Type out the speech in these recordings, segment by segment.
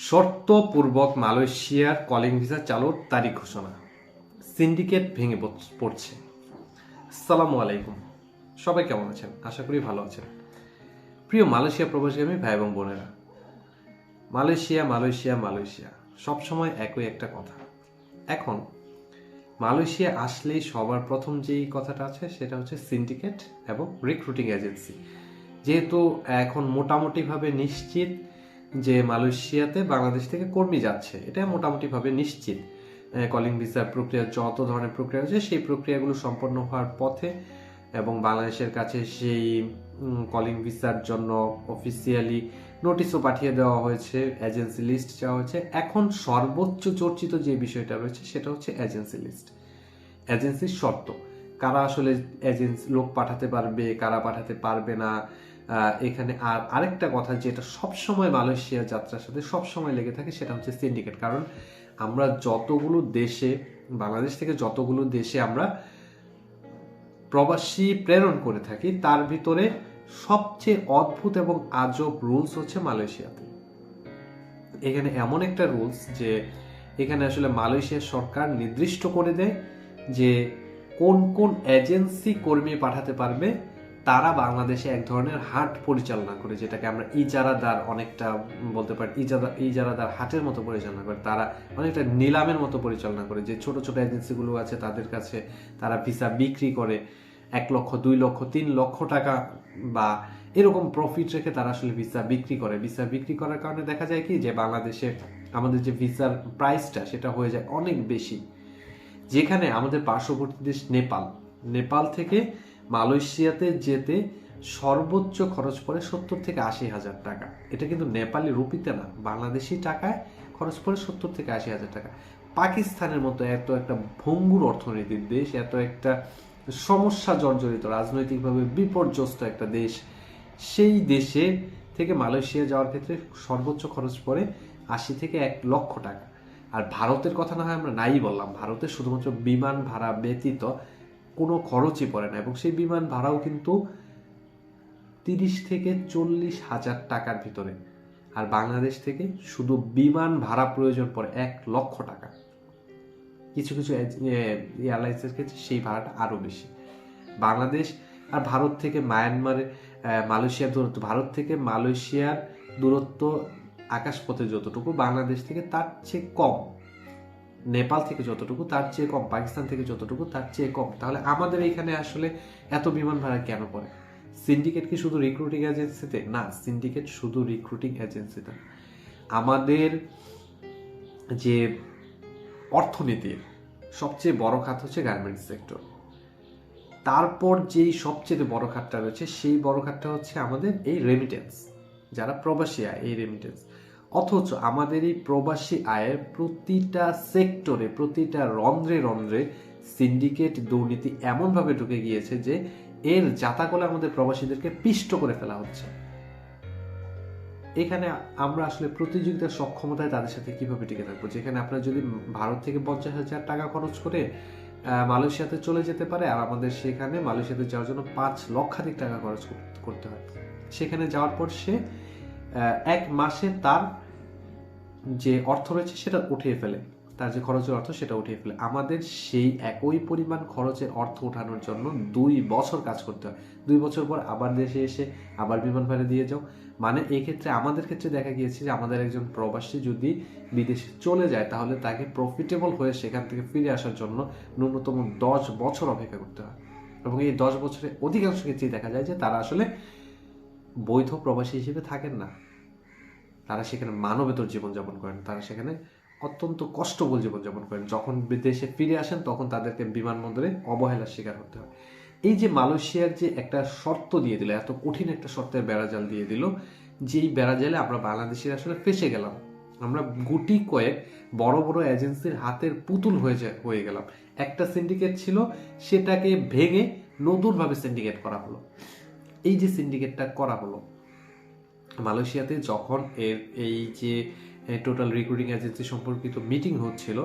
শর্তপূর্বক মালয়েশিয়ার calling visa চালুর তারিখ ঘোষণা। সিন্ডিকেট ভেঙে পড়- পড়ছে। আসসালামু আলাইকুম। সবাই কেমন আছেন? আশা করি ভালো আছেন। প্রিয় মালয়েশিয়া প্রবাসীগামী ভাই এবং বোনেরা, মালয়েশিয়া মালয়েশিয়া মালয়েশিয়া, সবসময় একই একটা কথা। এখন, মালয়েশিয়া আসলেই সবার প্রথম যেই কথাটা আছে সেটা হচ্ছে সিন্ডিকেট এবং রিক্রুটিং এজেন্সি। যেহেতু এখন মোটামুটিভাবে নিশ্চিত যে মালয়েশিয়াতে বাংলাদেশ থেকে কর্মী যাচ্ছে, এটা মোটামুটিভাবে নিশ্চিত। কলিং ভিসার প্রক্রিয়া, যত ধরনের প্রক্রিয়া আছে সেই প্রক্রিয়াগুলো সম্পন্ন হওয়ার পথে এবং বাংলাদেশের কাছে সেই কলিং ভিসার জন্য অফিসিয়ালি নোটিশও পাঠিয়ে দেওয়া হয়েছে এজেন্সি লিস্ট চাওয়া হয়েছে। এখন সর্বোচ্চ চর্চিত যে বিষয়টা রয়েছে, সেটা হচ্ছে এজেন্সি লিস্ট এজেন্সির শর্ত, কারা আসলে এজেন্সি লোক পাঠাতে পারবে, কারা পাঠাতে পারবে না এখানে আর আরেকটা কথা যেটা সবসময় মালয়েশিয়া যাত্রার সাথে সবসময় লেগে থাকে, সেটা হচ্ছে সিন্ডিকেট কারণ আমরা যতগুলো দেশে, বাংলাদেশ থেকে যতগুলো দেশে আমরা প্রবাসী প্রেরণ করে থাকি, তার ভিতরে সবচেয়ে অদ্ভুত এবং আজব রুলস হচ্ছে মালয়েশিয়াতে। এখানে এমন একটা রুলস যে এখানে আসলে মালয়েশিয়া সরকার নির্দিষ্ট করে দেয় যে কোন কোন এজেন্সি কর্মী পাঠাতে পারবে তারা বাংলাদেশে এক ধরনের হাট পরিচালনা করে, যেটাকে আমরা ইজারাদার অনেকটা বলতে পারি, ইজারা, ইজারাদার হাটের মতো পরিচালনা করে। তারা অনেকটা নিলামের মতো পরিচালনা করে, যে ছোট ছোট এজেন্সিগুলো আছে তাদের কাছে তারা ভিসা বিক্রি করে, এক লক্ষ, দুই লক্ষ, তিন লক্ষ টাকা বা এরকম প্রফিট রেখে তারা আসলে ভিসা বিক্রি করে। ভিসা বিক্রি করার কারণে দেখা যায় কি, যে বাংলাদেশে আমাদের যে ভিসার প্রাইসটা সেটা হয়ে যায় অনেক বেশি। যেখানে আমাদের পার্শ্ববর্তী দেশ নেপাল। নেপাল থেকে মালয়েশিয়াতে যেতে সর্বোচ্চ খরচ পড়ে সত্তর থেকে আশি হাজার টাকা। এটা কিন্তু নেপালি রুপিতে না, বাংলাদেশি টাকায় খরচ পড়ে সত্তর থেকে আশি হাজার টাকা। পাকিস্তানের মতো এত একটা ভঙ্গুর অর্থনীতির দেশ, এত একটা সমস্যা জর্জরিত, রাজনৈতিকভাবে বিপর্যস্ত একটা দেশ, সেই দেশে থেকে মালয়েশিয়া যাওয়ার ক্ষেত্রে সর্বোচ্চ খরচ পড়ে আশি থেকে এক লক্ষ টাকা। আর ভারতের কথা না হয় আমরা নাই বললাম, ভারতে শুধুমাত্র বিমান ভাড়া ব্যতীত কোনো খরচই পড়ে না এবং সেই বিমান ভাড়াও কিন্তু তিরিশ থেকে চল্লিশ হাজার টাকার ভিতরে। আর বাংলাদেশ থেকে শুধু বিমান ভাড়া প্রয়োজন পড়ে এক লক্ষ টাকা। কিছু কিছু এয়ারলাইন্সের ক্ষেত্রে সেই ভাড়াটা আরও বেশি। বাংলাদেশ আর ভারত থেকে মায়ানমারে আহ, মালয়েশিয়ার দূরত্ব ভারত থেকে মালয়েশিয়ার দূরত্ব আকাশপথে যতটুকু বাংলাদেশ থেকে তার চেয়ে কম। নেপাল থেকে যতটুকু, তার চেয়ে কম, পাকিস্তান থেকে যতটুকু, তার চেয়ে কম। তাহলে আমাদের এখানে আসলে এত বিমান ভাড়া কেন পড়ে? সিন্ডিকেট কি শুধু রিক্রুটিং এজেন্সিতে না সিন্ডিকেট শুধু রিক্রুটিং এজেন্সিতে আমাদের যে অর্থনীতির সবচেয়ে বড় খাত হচ্ছে গার্মেন্টস সেক্টর তারপর যেই সবচেয়ে বড় খাতটা রয়েছে, সেই বড় খাতটা হচ্ছে আমাদের এই রেমিটেন্স যারা প্রবাসী, এই রেমিটেন্স অথচ আমাদের এই প্রবাসী আয়ের প্রতিটা সেক্টরে, প্রতিটা রন্ধ্রে রন্ধ্রে সিন্ডিকেট দুর্নীতি এমনভাবে ঢুকে গিয়েছে যে এর জাতাকলে আমাদের প্রবাসীদেরকে পিষ্ট করে ফেলা হচ্ছে। এখানে আমরা আসলে প্রতিযোগিতার সক্ষমতায় তাদের সাথে কীভাবে টিকে থাকব? যেখানে আপনার যদি ভারত থেকে পঞ্চাশ হাজার টাকা খরচ করে মালয়েশিয়াতে চলে যেতে পারে, আর আমাদের সেখানে মালয়েশিয়াতে যাওয়ার জন্য পাঁচ লক্ষাধিক টাকা খরচ করতে হয়। সেখানে যাওয়ার পর সে এক মাসে তার যে অর্থ রয়েছে সেটা উঠিয়ে ফেলে। তার যে খরচের অর্থ সেটা উঠিয়ে ফেলে। আমাদের সেই একই পরিমাণ খরচের অর্থ ওঠানোর জন্য দুই বছর কাজ করতে হয়। দুই বছর পর আবার দেশে এসে আবার বিমান ভাড়া দিয়ে যাও। মানে এই ক্ষেত্রে আমাদের ক্ষেত্রে দেখা গিয়েছে যে আমাদের একজন প্রবাসী যদি বিদেশে চলে যায়, তাহলে তাকে প্রফিটেবল হয়ে সেখান থেকে ফিরে আসার জন্য ন্যূনতম দশ বছর অপেক্ষা করতে হয়। এবং এই দশ বছরে অধিকাংশ ক্ষেত্রেই দেখা যায় যে তারা আসলে বৈধ প্রবাসী হিসেবে থাকেন না। তারা সেখানে মানবেতর জীবনযাপন করেন। তারা সেখানে অত্যন্ত কষ্টবল জীবনযাপন করেন। যখন বিদেশে ফিরে আসেন, তখন তাদেরকে বিমানবন্দরে অবহেলার শিকার হতে হয়। এই যে মালয়েশিয়ার যে একটা শর্ত দিয়ে দিল, এত কঠিন একটা শর্তের বেড়াজাল দিয়ে দিল, যেই বেড়াজালে আমরা বাংলাদেশের আসলে ফেসে গেলাম। আমরা গুটি কয়েক বড় বড় এজেন্সির হাতের পুতুল হয়ে হয়ে গেলাম। একটা সিন্ডিকেট ছিল, সেটাকে ভেঙে নতুনভাবে সিন্ডিকেট করা হলো। এই যে সিন্ডিকেটটা করা হলো, মালয়েশিয়াতে যখন এর এই যে টোটাল রিক্রুটিং এজেন্সি সম্পর্কিত মিটিং হচ্ছিল,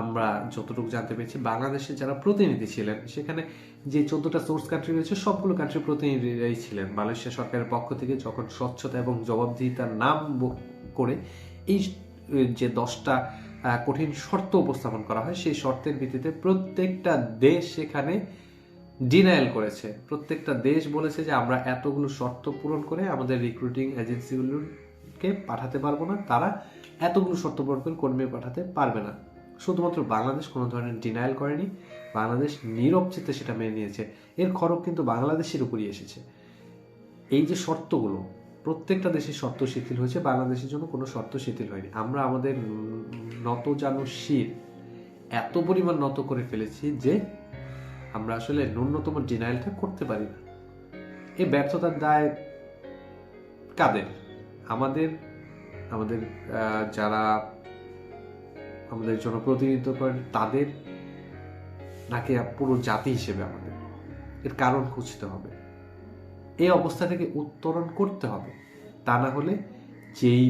আমরা যতটুকু জানতে পেরেছি, বাংলাদেশের যারা প্রতিনিধি ছিলেন, সেখানে যে চোদ্দটা সোর্স কান্ট্রি রয়েছে, সবগুলো কান্ট্রির প্রতিনিধিরাই ছিলেন। মালয়েশিয়া সরকারের পক্ষ থেকে যখন স্বচ্ছতা এবং জবাবদিহিতার নাম করে এই যে দশটা কঠিন শর্ত উপস্থাপন করা হয়, সেই শর্তের ভিত্তিতে প্রত্যেকটা দেশ সেখানে ডিনায়াল করেছে। প্রত্যেকটা দেশ বলেছে যে আমরা এতগুলো শর্ত পূরণ করে আমাদের রিক্রুটিং এজেন্সিগুলোকে পাঠাতে পারব না। তারা এতগুলো শর্ত পূরণ করে কর্মী পাঠাতে পারবে না। শুধুমাত্র বাংলাদেশ কোনো ধরনের ডিনায়াল করেনি, বাংলাদেশ নীরব চিত্তে সেটা মেনে নিয়েছে। এর খরচ কিন্তু বাংলাদেশের উপরই এসেছে। এই যে শর্তগুলো, প্রত্যেকটা দেশের শর্ত শিথিল হয়েছে, বাংলাদেশের জন্য কোনো শর্ত শিথিল হয়নি। আমরা আমাদের নত জানু শির এত পরিমাণ নত করে ফেলেছি যে আমরা আসলে ন্যূনতম ডিনাইলটা করতে পারি না। এই ব্যর্থতার দায় কাদের? আমাদের আমাদের যারা আমাদের জনপ্রতিনিধিত্ব করেন, তাদের নাকি পুরো জাতি হিসেবে আমাদের? এর কারণ খুঁজতে হবে। এই অবস্থা থেকে উত্তরণ করতে হবে। তা না হলে যেই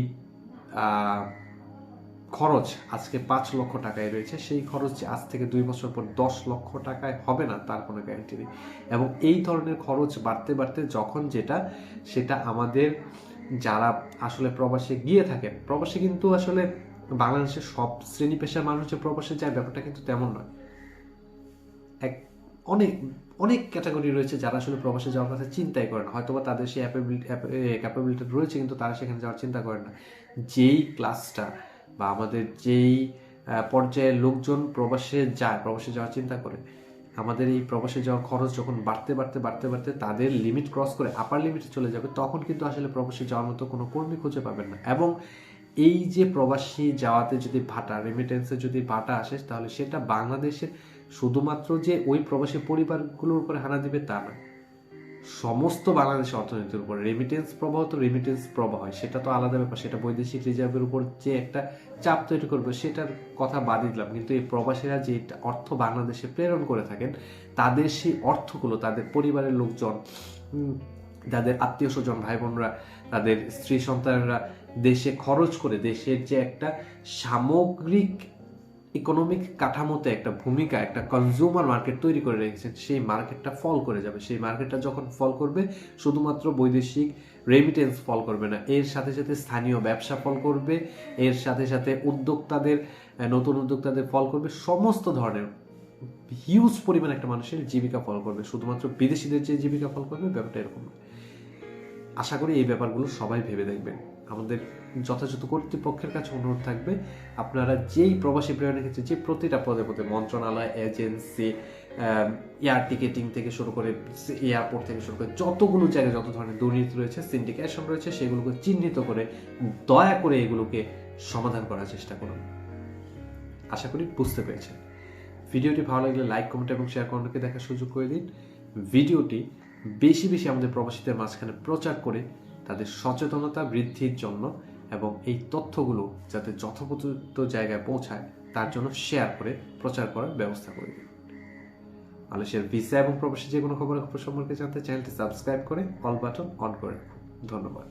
খরচ আজকে পাঁচ লক্ষ টাকায় রয়েছে। সেই খরচ যে আজ থেকে দুই বছর পর দশ লক্ষ টাকায় হবে না, তার কোনো গ্যারান্টি নেই। এবং এই ধরনের খরচ বাড়তে বাড়তে যখন যেটা, সেটা আমাদের যারা আসলে প্রবাসে গিয়ে থাকে প্রবাসে কিন্তু আসলে বাংলাদেশের সব শ্রেণি পেশার মানুষ যে প্রবাসে যায়, ব্যাপারটা কিন্তু তেমন নয়। এক, অনেক অনেক ক্যাটাগরি রয়েছে যারা আসলে প্রবাসে যাওয়ার কথা চিন্তাই করে না। হয়তো বা তাদের সেই অ্যাপেবিলিটি ক্যাপাবিলিটি রয়েছে, কিন্তু তারা সেখানে যাওয়ার চিন্তা করে না। যেই ক্লাসটা বা আমাদের যেই পর্যায়ের লোকজন প্রবাসে যায়, প্রবাসে যাওয়ার চিন্তা করে, আমাদের এই প্রবাসে যাওয়ার খরচ যখন বাড়তে বাড়তে বাড়তে বাড়তে তাদের লিমিট ক্রস করে আপার লিমিটে চলে যাবে, তখন কিন্তু আসলে প্রবাসে যাওয়ার মতো কোনো কর্মী খুঁজে পাবেন না। এবং এই যে প্রবাসী যাওয়াতে যদি ভাটা রেমিটেন্সে যদি ভাটা আসে, তাহলে সেটা বাংলাদেশের শুধুমাত্র যে ওই প্রবাসী পরিবারগুলোর উপরে হানা দিবে তা না সমস্ত বাংলাদেশের অর্থনীতির উপর রেমিটেন্স প্রবাহ তো রেমিটেন্স প্রবাহ হয়, সেটা তো আলাদা ব্যাপার, সেটা বৈদেশিক রিজার্ভের উপর যে একটা চাপ তৈরি করবে সেটার কথা বাদই দিলাম। কিন্তু এই প্রবাসীরা যে অর্থ বাংলাদেশে প্রেরণ করে থাকেন, তাদের সেই অর্থগুলো তাদের পরিবারের লোকজন তাদের আত্মীয় স্বজন ভাই বোনরা তাদের স্ত্রী সন্তানরা দেশে খরচ করে, দেশের যে একটা সামগ্রিক ইকোনমিক কাঠামোতে একটা ভূমিকা, একটা কনজিউমার মার্কেট তৈরি করে রেখেছেন, সেই মার্কেটটা ফল করে যাবে। সেই মার্কেটটা যখন ফল করবে, শুধুমাত্র বৈদেশিক রেমিটেন্স ফল করবে না, এর সাথে সাথে স্থানীয় ব্যবসা ফল করবে, এর সাথে সাথে উদ্যোক্তাদের নতুন উদ্যোক্তাদের ফল করবে, সমস্ত ধরনের হিউজ পরিমাণ একটা মানুষের জীবিকা ফল করবে। শুধুমাত্র বিদেশিদের যে জীবিকা ফল করবে, ব্যাপারটা এরকম। আশা করি এই ব্যাপারগুলো সবাই ভেবে দেখবেন। আমাদের যথাযথ কর্তৃপক্ষের কাছে অনুরোধ থাকবে। আপনারা যেই প্রবাসী প্রেরণের ক্ষেত্রে যে প্রতিটা পদে পদে মন্ত্রণালয়, এজেন্সি এয়ার টিকেটিং থেকে শুরু করে এয়ারপোর্ট থেকে শুরু করে যতগুলো জায়গায় যত ধরনের দুর্নীতি রয়েছে, সিন্ডিকেশন রয়েছে, সেগুলোকে চিহ্নিত করে, দয়া করে এগুলোকে সমাধান করার চেষ্টা করুন। আশা করি বুঝতে পেরেছেন। ভিডিওটি ভালো লাগলে লাইক, কমেন্ট এবং শেয়ার করে দেখার সুযোগ করে দিন। ভিডিওটি বেশি বেশি আমাদের প্রবাসীদের মাঝখানে প্রচার করে তাদের সচেতনতা বৃদ্ধির জন্য এবং এই তথ্যগুলো যাতে যথোপযুক্ত জায়গায় পৌঁছায়, তার জন্য শেয়ার করে প্রচার করার ব্যবস্থা করে দিন। মালয়েশিয়ার ভিসা এবং প্রবাসী যে কোনো খবরের খবর সম্পর্কে জানতে চ্যানেলটি সাবস্ক্রাইব করে কল বাটন অন করে ধন্যবাদ।